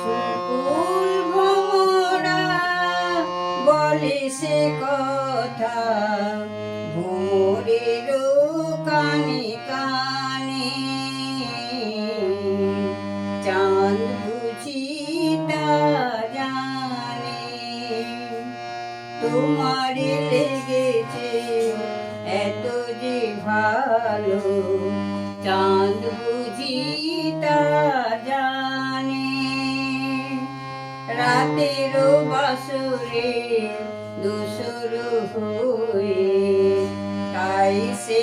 সুকুল কথা। ভোরের কানে কানে চাঁদ তোমার লেগেছে এত যে ভালো। চাঁদ বুঝি তেরো বছরে দুসুর হয়ে তাই সে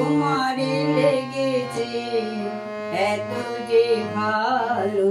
তোমারে লেগেছে এত যে ভালো।